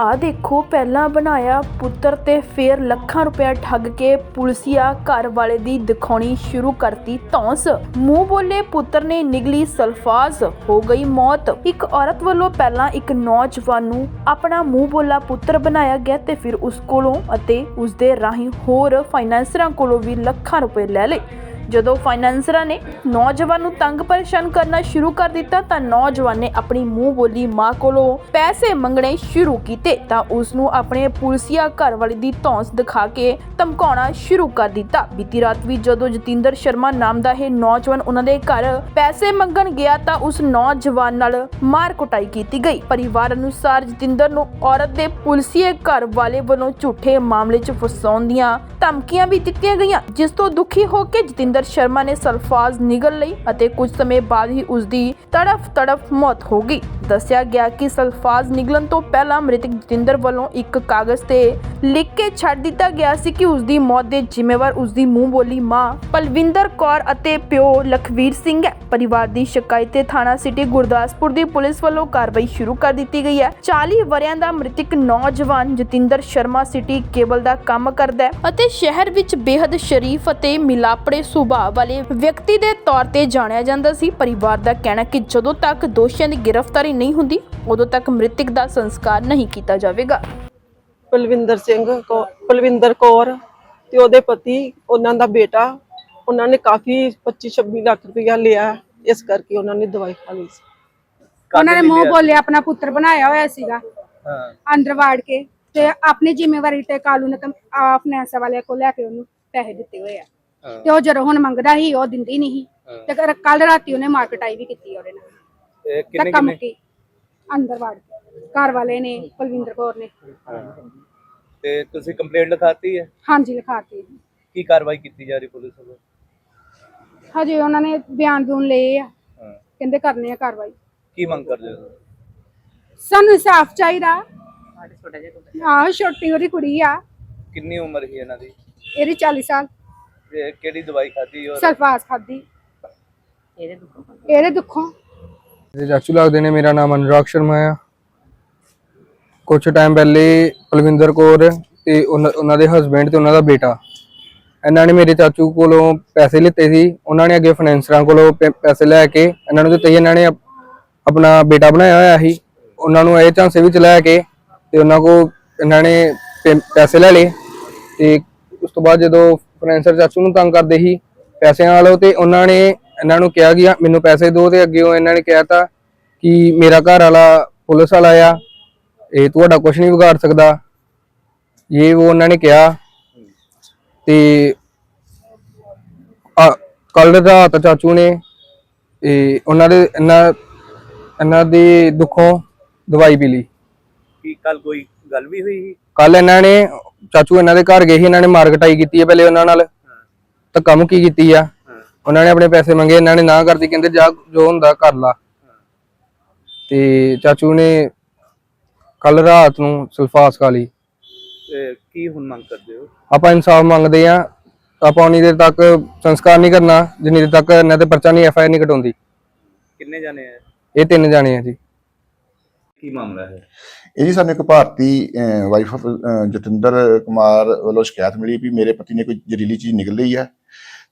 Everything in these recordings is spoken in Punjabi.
ਆ ਦੇਖੋ, ਪਹਿਲਾਂ ਬਣਾਇਆ ਪੁੱਤਰ ਤੇ ਫੇਰ ਲੱਖਾਂ ਰੁਪਇਆ ਠੱਗ ਕੇ ਪੁਲਸੀਆ ਘਰ ਵਾਲੇ ਦੀ ਦਿਖਾਉਣੀ ਸ਼ੁਰੂ ਕਰਤੀ ਧੌਂਸ। ਮੂੰਹ ਬੋਲੇ ਪੁੱਤਰ ਨੇ ਨਿਗਲੀ ਸਲਫਾਜ਼, ਹੋ ਗਈ ਮੌਤ। ਇੱਕ ਔਰਤ ਵੱਲੋਂ ਪਹਿਲਾਂ ਇੱਕ ਨੌਜਵਾਨ ਨੂੰ ਆਪਣਾ ਮੂੰਹ ਬੋਲਾ ਪੁੱਤਰ ਬਣਾਇਆ ਗਿਆ ਤੇ ਫਿਰ ਉਸ ਕੋਲੋਂ ਅਤੇ ਉਸ ਦੇ ਰਾਹੀਂ ਹੋਰ ਫਾਈਨੈਂਸਰਾਂ ਕੋਲੋਂ ਵੀ ਲੱਖਾਂ ਰੁਪਏ ਲੈ ਲਏ। ਜਦੋਂ ਫਾਈਨੈਂਸਰਾਂ ਨੇ ਨੌਜਵਾਨ ਨੂੰ ਤੰਗ ਪਰੇਸ਼ਾਨ ਕਰਨਾ ਸ਼ੁਰੂ ਕਰ ਦਿੱਤਾ, ਤਾਂ ਨੌਜਵਾਨ ਨੇ ਆਪਣੀ ਮੂੰਹ ਬੋਲੀ ਮਾਂ ਕੋਲੋਂ ਪੈਸੇ ਮੰਗਣੇ ਸ਼ੁਰੂ ਕੀਤੇ, ਤਾਂ ਉਸ ਨੂੰ ਆਪਣੇ ਪੁਲਸੀਆ ਘਰ ਦੀ ਧੌਂਸ ਦਿਖਾ ਕੇ ਧਮਕਾਉਣਾ ਸ਼ੁਰੂ ਕਰ ਦਿੱਤਾ। ਬੀਤੀ ਰਾਤ ਵੀ ਜਦੋਂ ਜਤਿੰਦਰ ਸ਼ਰਮਾ ਨਾਮ ਦਾ ਇਹ ਨੌਜਵਾਨ ਉਹਨਾਂ ਦੇ ਘਰ ਪੈਸੇ ਮੰਗਣ ਗਿਆ, ਤਾਂ ਉਸ ਨੌਜਵਾਨ ਨਾਲ ਮਾਰ ਕੁਟਾਈ ਕੀਤੀ ਗਈ। ਪਰਿਵਾਰ ਅਨੁਸਾਰ ਜਤਿੰਦਰ ਨੂੰ ਔਰਤ ਦੇ ਪੁਲਸੀਏ ਘਰ ਵਾਲੇ ਵੱਲੋਂ ਝੂਠੇ ਮਾਮਲੇ 'ਚ ਫਸਾਉਣ ਦੀਆਂ ਧਮਕੀਆਂ ਵੀ ਦਿੱਤੀਆਂ ਗਈਆਂ, ਜਿਸ ਤੋਂ ਦੁਖੀ ਹੋ ਕੇ ਜਤਿੰਦਰ ਸ਼ਰਮਾ ਨੇ ਸਲਫਾਜ਼ ਨਿਗਲ ਲਈ ਅਤੇ ਕੁਝ ਸਮੇਂ ਬਾਅਦ ਹੀ ਉਸ ਦੀ ਤੜਫ ਤੜਫ ਮੌਤ ਹੋ ਗਈ। ਦੱਸਿਆ ਗਿਆ ਕਿ ਸਲਫਾਜ਼ ਨਿਗਲਣ ਤੋਂ ਪਹਿਲਾਂ ਮ੍ਰਿਤਕ ਜਤਿੰਦਰ ਵੱਲੋਂ ਇੱਕ ਕਾਗਜ਼ ਤੇ ਲਿਖ ਕੇ ਛੱਡ ਦਿੱਤਾ ਗਿਆ ਸੀ ਕਿ ਉਸ ਦੀ ਮੌਤ ਦੇ ਜ਼ਿੰਮੇਵਾਰ ਉਸ ਦੀ ਮੂੰਹ ਬੋਲੀ ਮਾਂ ਪਲਵਿੰਦਰ ਕੌਰ ਅਤੇ ਪਿਓ ਲਖਵੀਰ ਸਿੰਘ ਹੈ। ਪਰਿਵਾਰ ਦੀ ਸ਼ਿਕਾਇਤ ਤੇ ਥਾਣਾ ਸਿਟੀ ਗੁਰਦਾਸਪੁਰ ਦੀ ਪੁਲਿਸ ਵੱਲੋਂ ਕਾਰਵਾਈ ਸ਼ੁਰੂ ਕਰ ਦਿੱਤੀ ਗਈ ਹੈ। 40 ਵਰਿਆਂ ਦਾ ਮ੍ਰਿਤਕ ਨੌਜਵਾਨ ਜਤਿੰਦਰ ਸ਼ਰਮਾ ਸਿਟੀ ਕੇਬਲ ਦਾ ਕੰਮ ਕਰਦਾ ਹੈ ਅਤੇ ਸ਼ਹਿਰ ਵਿੱਚ ਬੇहद ਸ਼ਰੀਫ ਅਤੇ ਮਿਲਾਪੜੇ ਸੁਭਾਅ ਵਾਲੇ ਵਿਅਕਤੀ ਦੇ ਤੌਰ ਤੇ ਜਾਣਿਆ ਜਾਂਦਾ ਸੀ। ਪਰਿਵਾਰ ਦਾ ਕਹਿਣਾ ਕਿ ਜਦੋਂ ਤੱਕ ਦੋਸ਼ੀਆਂ ਦੀ ਗ੍ਰਿਫਤਾਰੀ ਨਹੀਂ ਹੁੰਦੀ ਉਦੋਂ ਤੱਕ ਮ੍ਰਿਤਕ ਦਾ ਸੰਸਕਾਰ ਨਹੀਂ ਕੀਤਾ ਜਾਵੇਗਾ। ਪਲਵਿੰਦਰ ਸਿੰਘ ਕੌ- ਪਲਵਿੰਦਰ ਕੌਰ ਤੇ ਉਹਦੇ ਪਤੀ ਉਹਨਾਂ ਦਾ ਬੇਟਾ ਉਹਨਾਂ ਨੇ ਕਾਫੀ 25 26 ਲੱਖ ਰੁਪਇਆ ਲਿਆ। ਇਸ ਕਰਕੇ ਉਹਨਾਂ ਨੇ ਦਵਾਈ ਖਾ ਲਈ ਸੀ। ਉਹਨਾਂ ਨੇ ਮੂੰਹ ਬੋਲੇ ਆਪਣਾ ਪੁੱਤਰ ਬਣਾਇਆ ਹੋਇਆ ਸੀਗਾ। ਅੰਦਰ ਵਾੜ ਕੇ ਤੇ ਆਪਣੀ ਜ਼ਿੰਮੇਵਾਰੀ ਤੇ ਕਾਲੂ ਨੇ ਫਾਈਨੈਂਸ ਵਾਲੇ ਕੋਲ ਲੈ ਕੇ ਉਹਨੂੰ ਪੈਸੇ ਦਿੱਤੇ ਹੋਏ ਆ। ਤੇ ਉਹ ਜਦੋਂ ਹੁਣ ਮੰਗਦਾ ਸੀ ਉਹ ਦਿੰਦੀ ਨਹੀਂ ਸੀ। ਤੇ ਕੱਲ ਰਾਤੀ ਉਹਨੇ ਮਾਰਕਟਾਈ ਵੀ ਕੀਤੀ ਉਹਦੇ ਨਾਲ। ਇਹ ਕਿੰਨੇ ਧੱਕਾ ਮੁੱਕੀ ਅੰਦਰ ਵਾੜ ਕੇ। ਘਰ ਵਾਲੇ ਨੇ ਕੁਲਵਿੰਦਰ ਕੌਰ ਨੇ। ਤੇ ਤੁਸੀਂ ਕੰਪਲੇਂਟ ਲਿਖਾਤੀ ਹੈ? ਹਾਂਜੀ ਲਿਖਾਤੀ ਕੀ ਕਾਰਵਾਈ ਕੀਤੀ ਜਾ ਰਹੀ ਪੁਲਿਸ ਵੱਲੋਂ? ਹਜੇ ਉਹਨਾਂ ਨੇ ਬਿਆਨ ਬੂਨ ਲਏ ਆ। ਹਾਂ। ਕਹਿੰਦੇ ਕਰਨੇ ਆ ਕਾਰਵਾਈ। ਕੀ ਮੰਗ ਕਰਦੇ ਹੋ? ਸਾਨੂੰ ਇਨਸਾਫ ਚਾਹੀਦਾ। ਆਹ ਛੋਟੀ ਉਹਦੀ ਕੁੜੀ ਆ। ਕਿੰਨੀ ਉਮਰ ਸੀ ਇਹਨਾਂ ਦੀ? ਇਹਦੀ 40 ਸਾਲ। ਤੇ ਕਿਹੜੀ ਦਵਾਈ ਖਾਧੀ ਔਰ ਸਲਫਾਸ ਖਾਦੀ ਇਹਦੇ ਦੁੱਖੋਂ। ਮੇਰੇ ਚਾਚੂ ਲੱਗਦੇ ਨੇ ਮੇਰਾ ਨਾਮ ਅਨੁਰਾਗ ਸ਼ਰਮਾ ਆ। ਕੁਝ ਟਾਈਮ ਪਹਿਲੇ ਕੁਲਵਿੰਦਰ ਕੌਰ ਤੇ ਉਹਨਾਂ ਉਹਨਾਂ ਦੇ ਹਸਬੰਡ ਤੇ ਉਹਨਾਂ ਦਾ ਬੇਟਾ। ਇਹਨਾਂ ਨੇ ਮੇਰੇ ਚਾਚੂ ਕੋਲੋਂ ਪੈਸੇ ਲਿੱਤੇ ਸੀ। ਉਹਨਾਂ ਨੇ ਅੱਗੇ ਫਾਈਨੈਂਸਰਾਂ ਕੋਲੋਂ ਪੈਸੇ ਲੈ ਕੇ ਇਹਨਾਂ ਨੂੰ ਦਿੱਤੇ ਇਹਨਾਂ ਨੇ ਆਪਣਾ ਬੇਟਾ ਬਣਾਇਆ ਹੋਇਆ ਸੀ। ਉਹਨਾਂ ਨੂੰ ਇਹ ਝਾਂਸੇ ਵਿੱਚ ਲੈ ਕੇ ਤੇ ਉਹਨਾਂ ਕੋ ਇਹਨਾਂ ਨੇ ਪੈਸੇ ਲੈ ਲਏ ਤੇ ਉਸ ਤੋਂ ਬਾਅਦ ਜਦੋਂ ਫਾਈਨੈਂਸਰ ਚਾਚੂ ਨੂੰ ਤੰਗ ਕਰਦੇ ਸੀ ਪੈਸਿਆਂ ਵਾਲੋ ਤੇ ਉਹਨਾਂ ਨੇ ਇਹਨਾਂ ਨੂੰ ਕਿਹਾ ਕਿ ਆ ਮੈਨੂੰ ਪੈਸੇ ਦਿਓ ਤੇ ਅੱਗੇ ਉਹ ਇਹਨਾਂ ਨੇ ਕਿਹਾ ਤਾ ਕਿ ਮੇਰਾ ਘਰ ਵਾਲਾ ਪੁਲਿਸ ਵਾਲਾ ਆ ਇਹ ਤੁਹਾਡਾ ਕੁਝ ਨਹੀਂ ਵਿਗਾੜ ਸਕਦਾ। ਇਹ ਉਹ ਉਹਨਾਂ ਨੇ ਕਿਹਾ ਤੇ ਕੱਲ ਰਾਤ ਚਾਚੂ ਨੇ ਇਹ ਉਹਨਾਂ ਦੇ ਇਹਨਾਂ ਇਹਨਾਂ ਦੀ ਦੁੱਖੋਂ ਦਵਾਈ ਪੀ ਲਈ। ਕੀ ਕੱਲ ਕੋਈ ਗੱਲ ਵੀ ਹੋਈ ਸੀ? ਕੱਲ ਇਹਨਾਂ ਨੇ ਚਾਚੂ ਇਹਨਾਂ ਦੇ ਘਰ ਗਏ ਸੀ ਇਹਨਾਂ ਨੇ ਮਾਰਕਟਾਈ ਕੀਤੀ ਹੈ ਪਹਿਲੇ ਉਹਨਾਂ ਨਾਲ ਤਾਂ ਕੰਮ ਕੀ ਕੀਤੀ ਆ? ਉਹਨਾਂ ਨੇ ਆਪਣੇ ਪੈਸੇ ਮੰਗੇ ਇਹਨਾਂ ਨੇ ਨਾ ਕਰਦੀ ਕਹਿੰਦੇ ਜਾ ਜੋ ਹੁੰਦਾ ਕਰ ਲਾ। ਤੇ ਚਾਚੂ ਨੇ ਕੱਲ ਰਾਤ ਨੂੰ ਸਲਫਾਸ ਖਾ ਲਈ। ਤੇ ਕੀ ਹੁਣ ਮੰਗ ਕਰਦੇ ਹੋ? ਆਪਾਂ ਇਨਸਾਫ ਮੰਗਦੇ ਆ ਆਪਾਂ ਉਨੀ ਦੇਰ ਤੱਕ ਸੰਸਕਾਰ ਨਹੀਂ ਕਰਨਾ ਜਿੰਨੀ ਦੇਰ ਤੱਕ ਇਹਨਾਂ ਤੇ ਪਰਚਾ ਨਹੀਂ ਐਫ ਆਈ ਆਰ ਨਹੀਂ ਕਟਾਉਂਦੀ। ਕਿੰਨੇ ਜਾਣੇ ਆ? ਇਹ ਤਿੰਨ ਜਾਣੇ ਆ ਜੀ। ਕੀ ਮਾਮਲਾ ਹੈ? ਇਹ ਜੀ ਸਾਨੂੰ ਇੱਕ ਭਾਰਤੀ ਵਾਈਫ ਆਫ ਜਤਿੰਦਰ ਕੁਮਾਰ ਵੱਲੋਂ ਸ਼ਿਕਾਇਤ ਮਿਲੀ ਵੀ ਮੇਰੇ ਪਤੀ ਨੇ ਕੋਈ ਜ਼ਹਿਰੀਲੀ ਚੀਜ਼ ਨਿਕਲ ਲਈ ਹੈ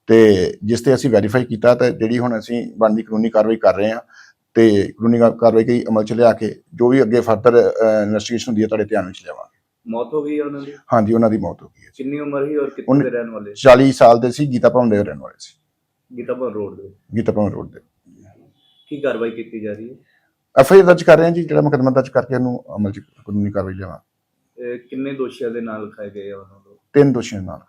ਤੇ ਜਿਸ ਤੇ ਅਸੀਂ ਵੈਰੀਫਾਈ ਕੀਤਾ ਤੇ ਜਿਹੜੀ ਹੁਣ ਅਸੀਂ ਬਣਦੀ ਕਾਨੂੰਨੀ ਕਾਰਵਾਈ ਕਰ ਰਹੇ ਹਾਂ ਤੇ ਕਾਨੂੰਨੀ ਕਾਰਵਾਈ ਕੀ ਅਮਲ ਚ ਲਿਆ ਕੇ ਜੋ ਵੀ ਅੱਗੇ ਫਰਦਰ ਇਨਵੈਸਟੀਗੇਸ਼ਨ ਹੁੰਦੀ ਹੈ ਤੁਹਾਡੇ ਧਿਆਨ ਵਿੱਚ ਲਿਆਵਾਂਗੇ। ਮੌਤ ਹੋ ਗਈ ਹੈ ਉਹਨਾਂ ਦੀ? ਹਾਂਜੀ ਉਹਨਾਂ ਦੀ ਮੌਤ ਹੋ ਗਈ ਹੈ ਕਿੰਨੀ ਉਮਰ ਸੀ ਔਰ ਕਿੱਥੇ ਦੇ ਰਹਿਣ ਵਾਲੇ? 40 ਸਾਲ ਦੇ ਸੀ ਗੀਤਾ ਭਵਨ ਦੇ ਰਹਿਣ ਵਾਲੇ ਸੀ। ਗੀਤਾਪੁਰ ਰੋਡ ਦੇ? ਗੀਤਾ ਭਵਨ ਰੋਡ ਦੇ। ਕੀ ਕਾਰਵਾਈ ਕੀਤੀ ਜਾ ਰਹੀ ਹੈ? ਐਫ ਆਈ ਆਰ ਦਰਜ ਕਰ ਰਹੇ ਹਾਂ ਜੀ ਜਿਹੜਾ ਮੁਕੱਦਮਾ ਦਰਜ ਕਰਕੇ ਉਹਨੂੰ ਅਮਲ ਚ ਕਾਨੂੰਨੀ ਕਾਰਵਾਈ ਲਿਆਵਾਂ ਕਿੰਨੇ ਦੋਸ਼ੀਆਂ ਦੇ ਨਾਲ ਲਿਖਾਏ ਗਏ ਆ ਉਹਨਾਂ ਨੂੰ? ਤਿੰਨ ਦੋਸ਼ੀਆਂ ਨਾਲ